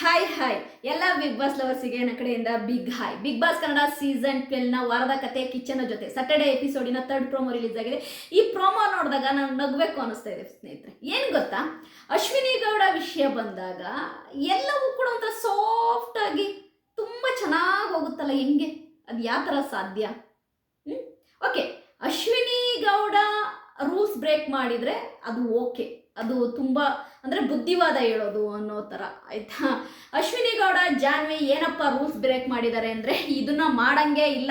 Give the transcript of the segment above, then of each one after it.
Hi hi ಎಲ್ಲ Bigg Boss ಲವರ್ಸಿಗೆ ನನ್ನ ಕಡೆಯಿಂದ Bigg hi Bigg Boss Kannada season ಟ್ವೆಲ್ನ ವಾರದ ಕತೆ ಕಿಚನ್ ಜೊತೆ ಸ್ಯಾಟರ್ಡೆ ಎಪಿಸೋಡಿನ ತರ್ಡ್ ಪ್ರೋಮೋ ರಿಲೀಸ್ ಆಗಿದೆ. ಈ ಪ್ರೋಮೋ ನೋಡಿದಾಗ ನಾನು ನಗಬೇಕು ಅನಿಸ್ತಾ ಇದೆ ಸ್ನೇಹಿತರೆ. ಏನು ಗೊತ್ತಾ? ಅಶ್ವಿನಿ ಗೌಡ ವಿಷಯ ಬಂದಾಗ ಎಲ್ಲವೂ ಕೂಡ ಒಂಥರ ಸಾಫ್ಟ್ ಆಗಿ ತುಂಬ ಚೆನ್ನಾಗಿ ಹೋಗುತ್ತಲ್ಲ ಹೆಂಗೆ? ಅದು ಯಾವ ಥರ ಸಾಧ್ಯ? Okay Ashwini Gowda rules break ಮಾಡಿದರೆ ಅದು ಓಕೆ ಅದು ತುಂಬ ಅಂದರೆ ಬುದ್ಧಿವಾದ ಹೇಳೋದು ಅನ್ನೋ ಥರ ಆಯಿತಾ? ಅಶ್ವಿನಿ ಗೌಡ, ಜಾನ್ವಿ, ಏನಪ್ಪ ರೂಲ್ಸ್ ಬ್ರೇಕ್ ಮಾಡಿದ್ದಾರೆ ಅಂದರೆ ಇದನ್ನ ಮಾಡಂಗೆ ಇಲ್ಲ.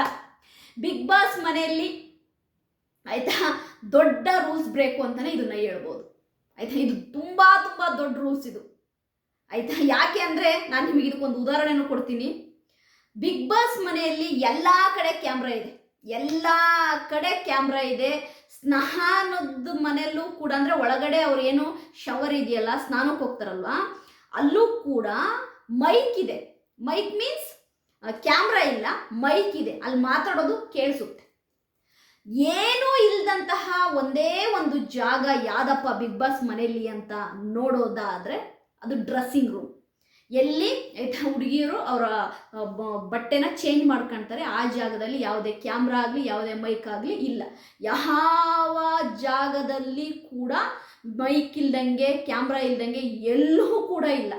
ಬಿಗ್ ಬಾಸ್ ಮನೆಯಲ್ಲಿ, ಆಯಿತಾ? ದೊಡ್ಡ ರೂಲ್ಸ್ ಬ್ರೇಕು ಅಂತಲೇ ಇದನ್ನ ಹೇಳ್ಬೋದು. ಆಯಿತಾ? ಇದು ತುಂಬ ತುಂಬ ದೊಡ್ಡ ರೂಲ್ಸ್ ಇದು. ಆಯಿತಾ? ಯಾಕೆ ಅಂದರೆ ನಾನು ನಿಮಗೆ ಇದಕ್ಕೊಂದು ಉದಾಹರಣೆನೂ ಕೊಡ್ತೀನಿ. ಬಿಗ್ ಬಾಸ್ ಮನೆಯಲ್ಲಿ ಎಲ್ಲ ಕಡೆ ಕ್ಯಾಮ್ರಾ ಇದೆ. ಎಲ್ಲ ಕಡೆ ಕ್ಯಾಮ್ರಾ ಇದೆ. ಸ್ನಾನದ ಮನೆಯಲ್ಲೂ ಕೂಡ, ಅಂದರೆ ಒಳಗಡೆ ಅವ್ರು ಏನು ಶವರ್ ಇದೆಯಲ್ಲ, ಸ್ನಾನಕ್ಕೆ ಹೋಗ್ತಾರಲ್ವಾ? ಅಲ್ಲೂ ಕೂಡ ಮೈಕ್ ಇದೆ. ಮೈಕ್ ಮೀನ್ಸ್ ಕ್ಯಾಮ್ರಾ ಇಲ್ಲ ಮೈಕ್ ಇದೆ. ಅಲ್ಲಿ ಮಾತಾಡೋದು ಕೇಳಿಸುತ್ತೆ. ಏನೂ ಇಲ್ದಂತಹ ಒಂದೇ ಒಂದು ಜಾಗ ಯಾವ್ದಪ್ಪ ಬಿಗ್ ಬಾಸ್ ಮನೆಯಲ್ಲಿ ಅಂತ ನೋಡೋದಾದರೆ ಅದು ಡ್ರೆಸ್ಸಿಂಗ್ ರೂಮ್ ಎಲ್ಲಿ ಹುಡುಗಿಯರು ಅವರ ಬಟ್ಟೆನ ಚೇಂಜ್ ಮಾಡ್ಕೊಳ್ತಾರೆ ಆ ಜಾಗದಲ್ಲಿ ಯಾವುದೇ ಕ್ಯಾಮ್ರಾ ಆಗಲಿ, ಯಾವುದೇ ಮೈಕ್ ಆಗಲಿ ಇಲ್ಲ. ಯಾವ ಜಾಗದಲ್ಲಿ ಕೂಡ ಮೈಕ್ ಇಲ್ದಂಗೆ ಕ್ಯಾಮ್ರಾ ಇಲ್ದಂಗೆ ಎಲ್ಲೂ ಕೂಡ ಇಲ್ಲ.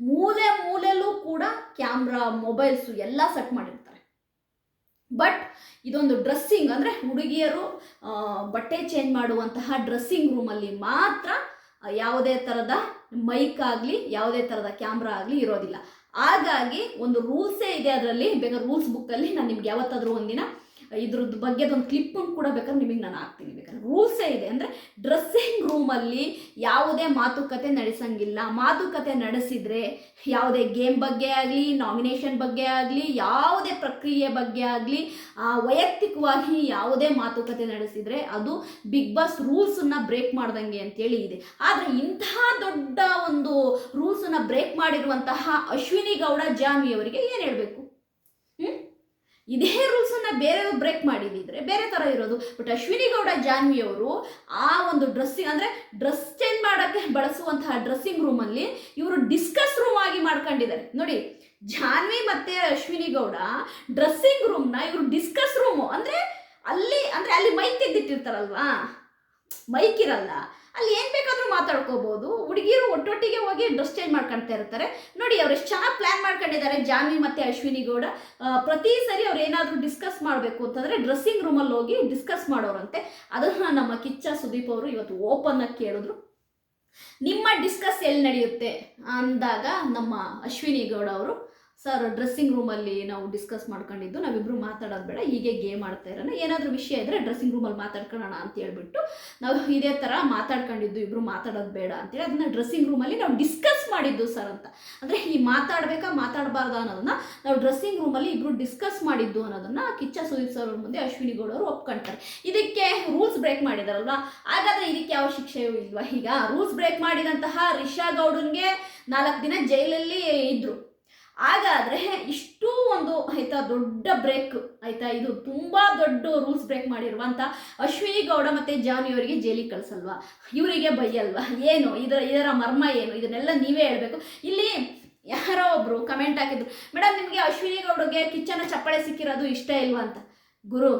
ಮೂಲೆ ಮೂಲೆಯಲ್ಲೂ ಕೂಡ ಕ್ಯಾಮ್ರಾ ಮೊಬೈಲ್ಸು ಎಲ್ಲ ಸೆಟ್ ಮಾಡಿರ್ತಾರೆ. ಬಟ್ ಇದೊಂದು ಡ್ರೆಸ್ಸಿಂಗ್ ಅಂದರೆ ಹುಡುಗಿಯರು ಬಟ್ಟೆ ಚೇಂಜ್ ಮಾಡುವಂತಹ ಡ್ರೆಸ್ಸಿಂಗ್ ರೂಮಲ್ಲಿ ಮಾತ್ರ ಯಾವುದೇ ಥರದ ಮೈಕ್ ಆಗಲಿ, ಯಾವುದೇ ಥರದ ಕ್ಯಾಮ್ರಾ ಆಗಲಿ ಇರೋದಿಲ್ಲ. ಹಾಗಾಗಿ ಒಂದು ರೂಲ್ಸೇ ಇದೆ ಅದರಲ್ಲಿ ಬೇಕಾದ್ರೆ ರೂಲ್ಸ್ ಬುಕ್ಕಲ್ಲಿ ನಾನು ನಿಮ್ಗೆ ಯಾವತ್ತಾದರೂ ಒಂದಿನ ಇದ್ರದ್ದು ಒಂದು ಕ್ಲಿಪ್ಪನ್ನು ಕೂಡ ಬೇಕಾದ್ರೆ ನಿಮಗೆ ನಾನು ಹಾಕ್ತೀನಿ ಬೇಕಾದ್ರೆ. ರೂಲ್ಸೇ ಇದೆ. ಅಂದರೆ ಡ್ರೆಸ್ಸಿಂಗ್ ರೂಮಲ್ಲಿ ಯಾವುದೇ ಮಾತುಕತೆ ನಡೆಸಂಗಿಲ್ಲ. ಮಾತುಕತೆ ನಡೆಸಿದರೆ ಯಾವುದೇ ಗೇಮ್ ಬಗ್ಗೆ ಆಗಲಿ ನಾಮಿನೇಷನ್ ಬಗ್ಗೆ ಆಗಲಿ, ಯಾವುದೇ ಪ್ರಕ್ರಿಯೆ ಬಗ್ಗೆ ಆಗಲಿ ವೈಯಕ್ತಿಕವಾಗಿ ಯಾವುದೇ ಮಾತುಕತೆ ನಡೆಸಿದರೆ ಅದು ಬಿಗ್ ಬಾಸ್ ರೂಲ್ಸನ್ನು ಬ್ರೇಕ್ ಮಾಡ್ದಂಗೆ ಅಂತೇಳಿ ಇದೆ. ಆದರೆ ಇಂತಹ ದೊಡ್ಡ ಒಂದು ರೂಲ್ಸನ್ನು ಬ್ರೇಕ್ ಮಾಡಿರುವಂತಹ ಅಶ್ವಿನಿ ಗೌಡ ಜಾನ್ವಿ ಅವರಿಗೆ ಏನು ಹೇಳಬೇಕು? ಇದೇ ರೂಲ್ಸನ್ನು ಬೇರೆ ಬ್ರೇಕ್ ಮಾಡಿದಿದ್ರೆ ಬೇರೆ ಥರ ಇರೋದು. ಬಟ್ ಅಶ್ವಿನಿ ಗೌಡ ಜಾನ್ವಿ ಅವರು ಆ ಒಂದು ಡ್ರೆಸ್ಸಿಂಗ್ ಅಂದರೆ ಡ್ರೆಸ್ ಚೇಂಜ್ ಮಾಡೋಕ್ಕೆ ಬಳಸುವಂತಹ ಡ್ರೆಸ್ಸಿಂಗ್ ರೂಮಲ್ಲಿ ಇವರು ಡಿಸ್ಕಸ್ ರೂಮ್ ಆಗಿ ಮಾಡ್ಕೊಂಡಿದ್ದಾರೆ. ನೋಡಿ, ಜಾನ್ವಿ ಮತ್ತೆ ಅಶ್ವಿನಿ ಗೌಡ ಡ್ರೆಸ್ಸಿಂಗ್ ರೂಮ್ನ ಇವರು ಡಿಸ್ಕಸ್ ರೂಮು ಅಂದರೆ ಅಲ್ಲಿ ಅಂದರೆ ಅಲ್ಲಿ ಮೈಕ್ ತೆಗೆದಿಟ್ಟಿರ್ತಾರಲ್ವಾ? ಮೈಕ್ ಇರಲ್ಲ. ಅಲ್ಲಿ ಏನು ಬೇಕಾದರೂ ಮಾತಾಡ್ಕೋಬೋದು. ಹುಡುಗಿರು ಒಟ್ಟೊಟ್ಟಿಗೆ ಹೋಗಿ ಡ್ರೆಸ್ ಚೇಂಜ್ ಮಾಡ್ಕೊಳ್ತಾ ಇರ್ತಾರೆ. ನೋಡಿ, ಅವ್ರು ಎಷ್ಟು ಚೆನ್ನಾಗಿ ಪ್ಲ್ಯಾನ್ ಮಾಡ್ಕೊಂಡಿದ್ದಾರೆ ಜಾನ್ವಿ ಮತ್ತು ಅಶ್ವಿನಿ ಗೌಡ. ಪ್ರತಿ ಸರಿ ಅವ್ರು ಏನಾದರೂ ಡಿಸ್ಕಸ್ ಮಾಡಬೇಕು ಅಂತಂದರೆ ಡ್ರೆಸ್ಸಿಂಗ್ ರೂಮಲ್ಲಿ ಹೋಗಿ ಡಿಸ್ಕಸ್ ಮಾಡೋರಂತೆ. ಅದನ್ನು ನಮ್ಮ ಕಿಚ್ಚ ಸುದೀಪ್ ಅವರು ಇವತ್ತು ಓಪನ್ ಆಗಿ ಕೇಳಿದ್ರು. ನಿಮ್ಮ ಡಿಸ್ಕಸ್ ಎಲ್ಲಿ ನಡೆಯುತ್ತೆ? ಅಂದಾಗ ನಮ್ಮ ಅಶ್ವಿನಿ ಗೌಡ ಅವರು. ಸರ್ ಡ್ರೆಸ್ಸಿಂಗ್ ರೂಮಲ್ಲಿ ನಾವು ಡಿಸ್ಕಸ್ ಮಾಡ್ಕೊಂಡಿದ್ದು ನಾವಿಬ್ಬರು ಮಾತಾಡೋದು ಬೇಡ, ಹೀಗೆ ಗೇಮ್ ಆಡ್ತಾ ಇರೋಣ. ಏನಾದರೂ ವಿಷಯ ಇದ್ದರೆ ಡ್ರೆಸ್ಸಿಂಗ್ ರೂಮಲ್ಲಿ ಮಾತಾಡ್ಕೊಳ್ಳೋಣ ಅಂತ ಹೇಳ್ಬಿಟ್ಟು, ನಾವು ಇದೇ ಥರ ಮಾತಾಡ್ಕೊಂಡಿದ್ದು ಇಬ್ಬರು ಮಾತಾಡೋದು ಬೇಡ ಅಂತೇಳಿ ಅದನ್ನ ಡ್ರೆಸ್ಸಿಂಗ್ ರೂಮಲ್ಲಿ ನಾವು ಡಿಸ್ಕಸ್ ಮಾಡಿದ್ದು ಸರ್ ಅಂತ. ಅಂದರೆ ಈ ಮಾತಾಡಬೇಕಾ, ಮಾತಾಡಬಾರ್ದು ಅನ್ನೋದನ್ನ ನಾವು ಡ್ರೆಸ್ಸಿಂಗ್ ರೂಮಲ್ಲಿ ಇಬ್ಬರು ಡಿಸ್ಕಸ್ ಮಾಡಿದ್ದು ಅನ್ನೋದನ್ನ ಕಿಚ್ಚ ಸುದೀಪ್ ಸರ್ ಅವ್ರ ಮುಂದೆ ಅಶ್ವಿನಿ ಗೌಡ ಅವರು ಒಪ್ಕೊಂತಾರೆ. ಇದಕ್ಕೆ ರೂಲ್ಸ್ ಬ್ರೇಕ್ ಮಾಡಿದಾರಲ್ವಾ? ಹಾಗಾದ್ರೆ ಇದಕ್ಕೆ ಯಾವ ಶಿಕ್ಷೆಯೂ ಇಲ್ವಾ? ಈಗ ರೂಲ್ಸ್ ಬ್ರೇಕ್ ಮಾಡಿದಂತಹ ರಿಷಾ ಗೌಡನ್ಗೆ ನಾಲ್ಕು ದಿನ ಜೈಲಲ್ಲಿ ಇದ್ರು. ಹಾಗಾದ್ರೆ ಇಷ್ಟು ಒಂದು ಆಯ್ತಾ ದೊಡ್ಡ ಬ್ರೇಕ್ ಆಯ್ತಾ? ಇದು ತುಂಬಾ ದೊಡ್ಡ ರೂಲ್ಸ್ ಬ್ರೇಕ್ ಮಾಡಿರುವಂತ ಅಶ್ವಿನಿ ಗೌಡ ಮತ್ತೆ ಜಾನಿ ಅವರಿಗೆ ಜೈಲಿಗೆ ಕಳ್ಸಲ್ವಾ? ಇವರಿಗೆ ಬೈಯಲ್ವಾ? ಏನು? ಇದರ ಇದರ ಮರ್ಮ ಏನು? ಇದನ್ನೆಲ್ಲ ನೀವೇ ಹೇಳ್ಬೇಕು. ಇಲ್ಲಿ ಯಾರೋ ಒಬ್ರು ಕಮೆಂಟ್ ಹಾಕಿದ್ರು ಮೇಡಮ್ ನಿಮಗೆ ಅಶ್ವಿನಿ ಗೌಡಗೆ ಕಿಚ್ಚನ ಚಪ್ಪಳೆ ಸಿಕ್ಕಿರೋದು ಇಷ್ಟ ಇಲ್ವಾ ಅಂತ? ಗುರು,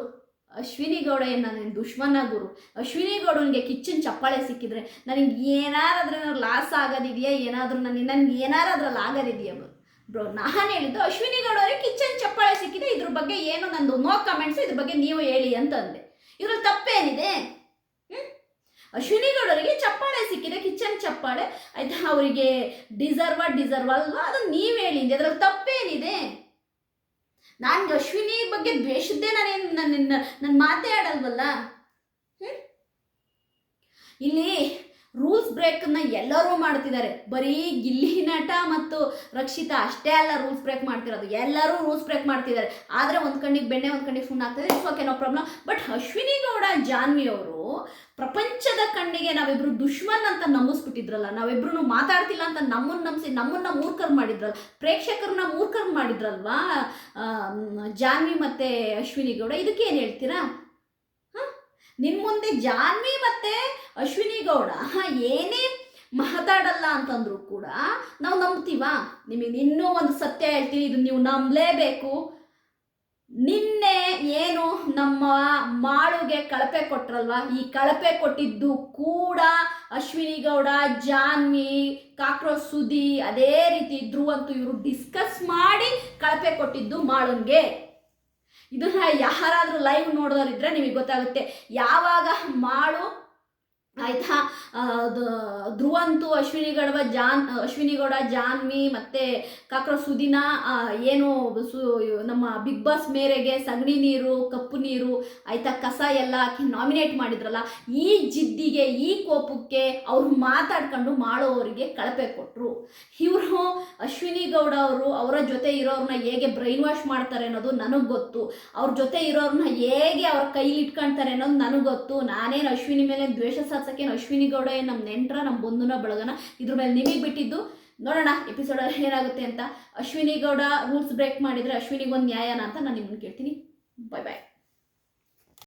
ಅಶ್ವಿನಿ ಗೌಡ ಏನು ನನ್ನ ದುಶ್ಮನ ಗುರು? ಅಶ್ವಿನಿ ಗೌಡನಿಗೆ ಕಿಚ್ಚನ್ ಚಪ್ಪಾಳೆ ಸಿಕ್ಕಿದ್ರೆ ನನಗೆ ಏನಾರಾದ್ರೂ ಲಾಸ್ ಆಗೋದಿದೆಯಾ? ಏನಾದರೂ ನನಗೆ ನನಗೆ ಏನಾರಾದ್ರಲ್ಲಿ ಆಗೋದಿದೆಯಾ ಆಗೋದಿದೆಯಾ ಬ್ರೋ, ನಾನು ಹೇಳಿದ್ದು ಅಶ್ವಿನಿ ಗೌಡ ಅವರಿಗೆ ಕಿಚನ್ ಚಪ್ಪಾಳೆ ಸಿಕ್ಕಿದೆ, ಇದ್ರ ಬಗ್ಗೆ ಏನು ನಂದು ನೋ ಕಮೆಂಟ್ಸ್ ಇದ್ರ ಬಗ್ಗೆ ನೀವು ಹೇಳಿ ಅಂತ ಅಂದೆ ತಪ್ಪೇನಿದೆ? ಅಶ್ವಿನಿ ಗೌಡರಿಗೆ ಚಪ್ಪಾಳೆ ಸಿಕ್ಕಿದೆ, ಕಿಚನ್ ಚಪ್ಪಾಳೆ. ಆಯ್ತಾ, ಅವರಿಗೆ ಡಿಸರ್ವ ಡಿಸರ್ವ್ ಅಲ್ವಾ? ಅದು ನೀವು ಹೇಳಿ ಅದ್ರಲ್ಲಿ ತಪ್ಪೇನಿದೆ? ನಾನು ಅಶ್ವಿನಿ ಬಗ್ಗೆ ದ್ವೇಷದ್ದೇ ನಾನೇನು ನನ್ನ ನನ್ನ ಮಾತೇ ಆಡಲ್ವಲ್ಲ? ಇಲ್ಲಿ ರೂಲ್ಸ್ ಬ್ರೇಕನ್ನು ಎಲ್ಲರೂ ಮಾಡ್ತಿದ್ದಾರೆ. ಬರೀ ಗಿಲ್ಲಿ ನಟ ಮತ್ತು ರಕ್ಷಿತಾ ಅಷ್ಟೇ ಅಲ್ಲ ರೂಲ್ಸ್ ಬ್ರೇಕ್ ಮಾಡ್ತಿರೋದು. ಎಲ್ಲರೂ ರೂಲ್ಸ್ ಬ್ರೇಕ್ ಮಾಡ್ತಿದ್ದಾರೆ. ಆದರೆ ಒಂದು ಕಣ್ಣಿಗೆ ಬೆಣ್ಣೆ, ಒಂದು ಕಣ್ಣಿಗೆ ಸುಣ್ಣ ಆಗ್ತದೆ. It's okay no problem but Ashwini Gowda, Janhvi ಅವರು ಪ್ರಪಂಚದ ಕಣ್ಣಿಗೆ ನಾವಿಬ್ರು ದುಶ್ಮನ್ ಅಂತ ನಂಬಿಸ್ಬಿಟ್ಟಿದ್ರಲ್ಲ ನಾವಿಬ್ರು ಮಾತಾಡ್ತಿಲ್ಲ ಅಂತ ನಮ್ಮನ್ನ ನಂಬಿಸಿ, ನಮ್ಮನ್ನ ಮೂರ್ಖರ್ ಮಾಡಿದ್ರಲ್ಲ, ಪ್ರೇಕ್ಷಕರನ್ನ ಮೂರ್ಖರ್ ಮಾಡಿದ್ರಲ್ವಾ ಜಾನ್ವಿ ಮತ್ತೆ ಅಶ್ವಿನಿ ಗೌಡ ಇದಕ್ಕೆ ಏನು ಹೇಳ್ತೀರಾ? ನಿನ್ ಮುಂದೆ ಜಾನ್ವಿ ಮತ್ತೆ ಅಶ್ವಿನಿ ಗೌಡ. ಏನೇ ಮಾತಾಡಲ್ಲ ಅಂತಂದ್ರು ಕೂಡ ನಾವು ನಂಬ್ತೀವಾ? ನಿಮಗೆ ಇನ್ನೂ ಒಂದು ಸತ್ಯ ಹೇಳ್ತೀನಿ, ಇದು ನೀವು ನಂಬಲೇಬೇಕು. ನಿನ್ನೆ ಏನು ನಮ್ಮ ಮಾಳುಗೆ ಕಳಪೆ ಕೊಟ್ರಲ್ವಾ? ಈ ಕಳಪೆ ಕೊಟ್ಟಿದ್ದು ಕೂಡ ಅಶ್ವಿನಿ ಗೌಡ, ಜಾನ್ವಿ ಕಾಕ್ರೋಚ್ ಸುದಿ ಅದೇ ರೀತಿ ಇದ್ರು ಅಂತೂ ಇವರು ಡಿಸ್ಕಸ್ ಮಾಡಿ ಕಳಪೆ ಕೊಟ್ಟಿದ್ದು ಮಾಳುನ್ಗೆ. ಇದನ್ನ ಯಾರಾದರೂ ಲೈವ್ ನೋಡೋರಿದ್ರೆ ನಿಮಗೆ ಗೊತ್ತಾಗುತ್ತೆ. ಯಾವಾಗ ಮಾಳು ಆಯ್ತಾ? ಧ್ರುವಂತು, ಅಶ್ವಿನಿ ಗೌಡ ಜಾನ್, ಅಶ್ವಿನಿ ಗೌಡ, ಜಾನ್ವಿ, ಮತ್ತೆ ಕಾಕ್ರ ಸುದಿನ ಏನು ಸು, ನಮ್ಮ ಬಿಗ್ ಬಾಸ್ ಮೇರೆಗೆ ಸಗಣಿ ನೀರು, ಕಪ್ಪು ನೀರು, ಆಯ್ತಾ, ಕಸ ಎಲ್ಲ ಹಾಕಿ ನಾಮಿನೇಟ್ ಮಾಡಿದ್ರಲ್ಲ, ಈ ಜಿದ್ದಿಗೆ, ಈ ಕೋಪಕ್ಕೆ ಅವ್ರು ಮಾತಾಡ್ಕೊಂಡು ಮಾಡೋವರಿಗೆ ಕಳಪೆ ಕೊಟ್ಟರು ಇವರು ಅಶ್ವಿನಿ ಗೌಡ ಅವರು ಅವರ ಜೊತೆ ಇರೋರನ್ನ ಹೇಗೆ ಬ್ರೈನ್ ವಾಶ್ ಮಾಡ್ತಾರೆ ಅನ್ನೋದು ನನಗೆ ಗೊತ್ತು. ಅವ್ರ ಜೊತೆ ಇರೋರನ್ನ ಹೇಗೆ ಅವ್ರ ಕೈಲಿ ಇಟ್ಕೊಳ್ತಾರೆ ಅನ್ನೋದು ನನಗೆ ಗೊತ್ತು. ನಾನೇನು ಅಶ್ವಿನಿ ಮೇಲೆ ದ್ವೇಷ ಸಾಧಿಸೋಕ್ಕೇನು ಅಶ್ವಿನಿ ಗೌಡ ಏನು ನಮ್ಮ ನೆಂಟ್ರ ನಮ್ಮ ಬಂಧುನ, ಬಳಗನ ಇದ್ರ ಮೇಲೆ ನಿಮಗೆ ಬಿಟ್ಟಿದ್ದು. ನೋಡೋಣ ಎಪಿಸೋಡಲ್ಲಿ ಏನಾಗುತ್ತೆ ಅಂತ. ಅಶ್ವಿನಿ ಗೌಡ ರೂಲ್ಸ್ ಬ್ರೇಕ್ ಮಾಡಿದರೆ ಅಶ್ವಿನಿಗೆ ಒಂದು ನ್ಯಾಯನ ಅಂತ ನಾನು ನಿಮ್ಮನ್ನು ಕೇಳ್ತೀನಿ. ಬಾಯ್ ಬಾಯ್